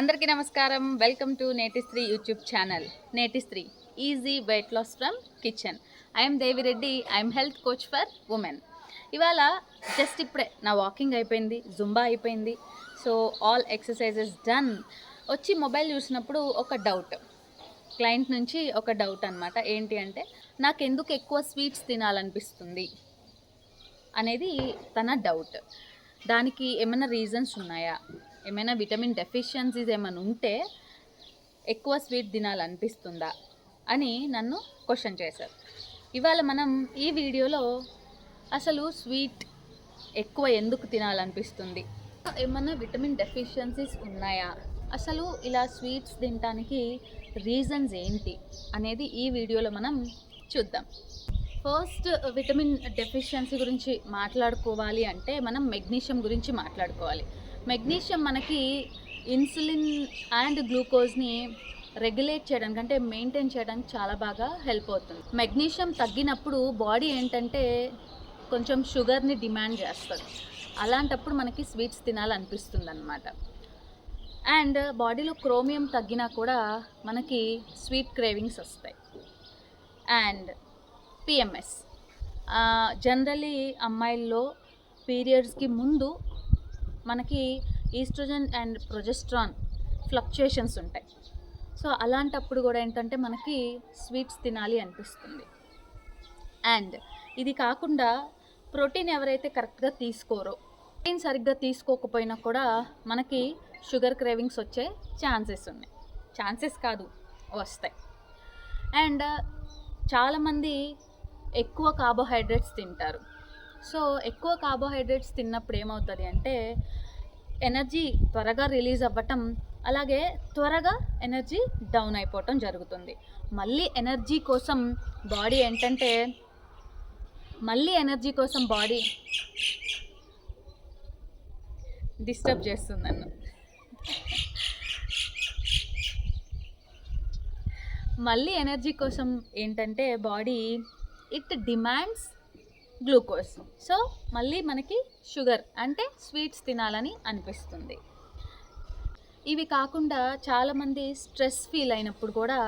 అందరికీ నమస్కారం. Welcome to Netistree YouTube channel Netistree easy weight loss from kitchen I'm Devireddy I'm health coach for women ఇవాళ just ఇప్పుడే నా walking అయిపోయింది Zumba అయిపోయింది. సో ఆల్ ఎక్సర్సైజెస్ డన్ వచ్చి mobile చూసినప్పుడు ఒక డౌట్ క్లయింట్ నుంచి ఒక డౌట్ అనమాట ఏంటి అంటే నాకు ఎందుకు ఎక్కువ స్వీట్స్ తినాలనిపిస్తుంది? అనేది తన డౌట్ దానికి ఏమైనా రీజన్స్ ఉన్నాయా? ఏమైనా విటమిన్ డెఫిషియన్సీస్ ఏమైనా ఉంటే ఎక్కువ స్వీట్ తినాలనిపిస్తుందా అని నన్ను క్వశ్చన్ చేశారు. ఇవాళ మనం ఈ వీడియోలో అసలు స్వీట్ ఎక్కువ ఎందుకు తినాలనిపిస్తుంది? ఏమైనా విటమిన్ డెఫిషియన్సీస్ ఉన్నాయా? అసలు ఇలా స్వీట్స్ తినడానికి రీజన్స్ ఏంటి అనేది ఈ వీడియోలో మనం చూద్దాం. ఫస్ట్ విటమిన్ డెఫిషియన్సీ గురించి మాట్లాడుకోవాలి అంటే మనం మెగ్నీషియం గురించి మాట్లాడుకోవాలి. మెగ్నీషియం మనకి ఇన్సులిన్ అండ్ గ్లూకోజ్ని రెగ్యులేట్ చేయడానికి అంటే మెయింటైన్ చేయడానికి చాలా బాగా హెల్ప్ అవుతుంది. మెగ్నీషియం తగ్గినప్పుడు బాడీ ఏంటంటే కొంచెం షుగర్ని డిమాండ్ చేస్తుంది. అలాంటప్పుడు మనకి స్వీట్స్ తినాలనిపిస్తుంది అనమాట అండ్ బాడీలో క్రోమియం తగ్గినా కూడా మనకి స్వీట్ క్రేవింగ్స్ వస్తాయి. అండ్ పిఎంఎస్ జనరలీ అమ్మాయిల్లో పీరియడ్స్కి ముందు మనకి ఈస్ట్రోజన్ అండ్ ప్రొజెస్ట్రాన్ ఫ్లక్చుయేషన్స్ ఉంటాయి. సో అలాంటప్పుడు కూడా ఏంటంటే మనకి స్వీట్స్ తినాలి అనిపిస్తుంది. అండ్ ఇది కాకుండా ప్రోటీన్ ఎవరైతే కరెక్ట్గా తీసుకోరో ప్రోటీన్ సరిగ్గా తీసుకోకపోయినా కూడా మనకి షుగర్ క్రేవింగ్స్ వచ్చే ఛాన్సెస్ ఉన్నాయి. ఛాన్సెస్ కాదు వస్తాయి. అండ్ చాలామంది ఎక్కువ కార్బోహైడ్రేట్స్ తింటారు. సో ఎక్కువ కార్బోహైడ్రేట్స్ తిన్నప్పుడు ఏమవుతుంది అంటే ఎనర్జీ త్వరగా రిలీజ్ అవ్వటం అలాగే త్వరగా ఎనర్జీ డౌన్ అయిపోవటం జరుగుతుంది. మళ్ళీ ఎనర్జీ కోసం బాడీ ఏంటంటే మళ్ళీ ఎనర్జీ కోసం బాడీ డిస్టర్బ్ చేస్తుంది నన్ను. మళ్ళీ ఎనర్జీ కోసం ఏంటంటే body it demands glucose. So మళ్ళీ మనకి షుగర్ అంటే స్వీట్స్ తినాలని అనిపిస్తుంది. ఇవి కాకుండా చాలామంది స్ట్రెస్ ఫీల్ అయినప్పుడు కూడా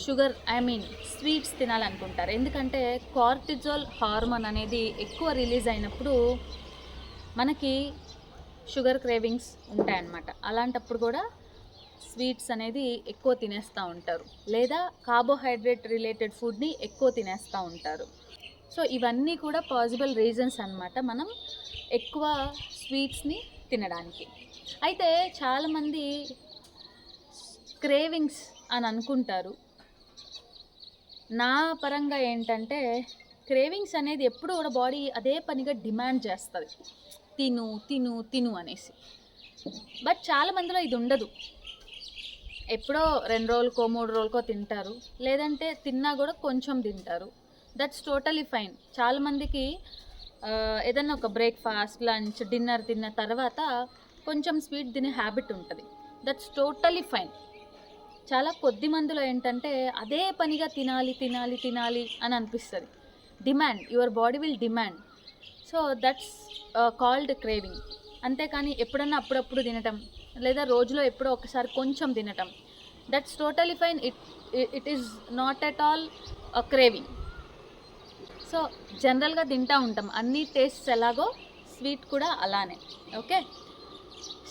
షుగర్ ఐ మీన్ స్వీట్స్ తినాలనుకుంటారు. ఎందుకంటే కార్టిజోల్ హార్మోన్ అనేది ఎక్కువ రిలీజ్ అయినప్పుడు మనకి షుగర్ క్రేవింగ్స్ ఉంటాయన్నమాట. అలాంటప్పుడు కూడా స్వీట్స్ అనేది ఎక్కువ తినేస్తూ ఉంటారు. లేదా కార్బోహైడ్రేట్ రిలేటెడ్ ఫుడ్ని ఎక్కువ తినేస్తూ ఉంటారు. సో ఇవన్నీ కూడా పాసిబుల్ రీజన్స్ అన్నమాట. మనం ఎక్కువ స్వీట్స్ని తినడానికి. అయితే చాలామంది క్రేవింగ్స్ అని అనుకుంటారు. నా పరంగా ఏంటంటే క్రేవింగ్స్ అనేది ఎప్పుడు కూడా బాడీ అదే పనిగా డిమాండ్ చేస్తుంది. తిను తిను తిను అనేసి. బట్ చాలా మందిలో ఇది ఉండదు. ఎప్పుడో రెండు రోజులకో మూడు రోజులకో తింటారు. లేదంటే తిన్నా కూడా కొంచెం తింటారు. దట్స్ టోటలీ ఫైన్ చాలామందికి ఏదన్నా ఒక బ్రేక్ఫాస్ట్ లంచ్ డిన్నర్ తిన్న తర్వాత కొంచెం స్వీట్ తినే హ్యాబిట్ ఉంటుంది. దట్స్ టోటలీ ఫైన్ చాలా కొద్ది మందిలో ఏంటంటే అదే పనిగా తినాలి తినాలి తినాలి అని అనిపిస్తుంది. Demand your body will demand so that's called craving అంతేకాని ఎప్పుడన్నా అప్పుడప్పుడు తినటం లేదా రోజులో ఎప్పుడో ఒకసారి కొంచెం తినటం. That's totally fine it it is not at all craving so జనరల్గా తింటూ ఉంటాం. అన్ని టేస్ట్స్ ఎలాగో స్వీట్ కూడా అలానే. ఓకే?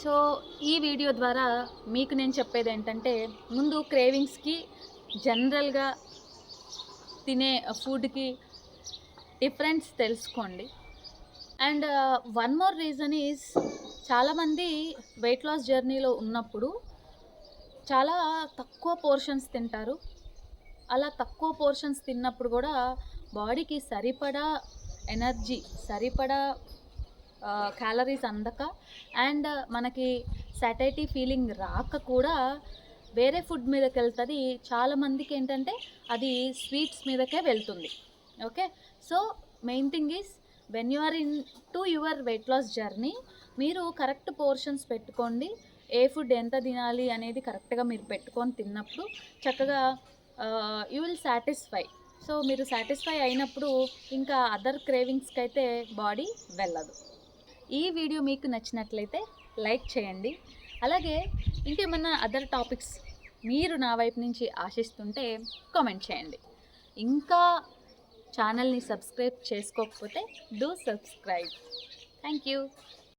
సో ఈ వీడియో ద్వారా మీకు నేను చెప్పేది ఏంటంటే ముందు క్రేవింగ్స్కి జనరల్గా తినే ఫుడ్కి డిఫరెన్స్ తెలుసుకోండి. And one more reason is చాలామంది వెయిట్ లాస్ జర్నీలో ఉన్నప్పుడు చాలా తక్కువ పోర్షన్స్ తింటారు. అలా తక్కువ పోర్షన్స్ తిన్నప్పుడు కూడా బాడీకి సరిపడా ఎనర్జీ సరిపడా క్యాలరీస్ అందక అండ్ మనకి సాటైటీ ఫీలింగ్ రాక కూడా వేరే ఫుడ్ మీదకి వెళ్తుంది చాలామందికి ఏంటంటే అది స్వీట్స్ మీదకే వెళ్తుంది. Okay? So main thing is when you are in to your weight loss journey మీరు కరెక్ట్ పోర్షన్స్ పెట్టుకోండి. ఏ ఫుడ్ ఎంత తినాలి అనేది కరెక్ట్గా మీరు పెట్టుకొని తిన్నప్పుడు చక్కగా యూ విల్ సాటిస్ఫై. సో మీరు సాటిస్ఫై అయినప్పుడు ఇంకా అదర్ క్రేవింగ్స్కి అయితే బాడీ వెళ్ళదు. ఈ వీడియో మీకు నచ్చినట్లయితే లైక్ చేయండి. అలాగే ఇంకేమన్నా అదర్ టాపిక్స్ మీరు నా వైపు నుంచి ఆశిస్తుంటే కామెంట్ చేయండి. ఇంకా ఛానల్ని సబ్స్క్రైబ్ చేసుకోకపోతే డూ సబ్స్క్రైబ్ థ్యాంక్ యూ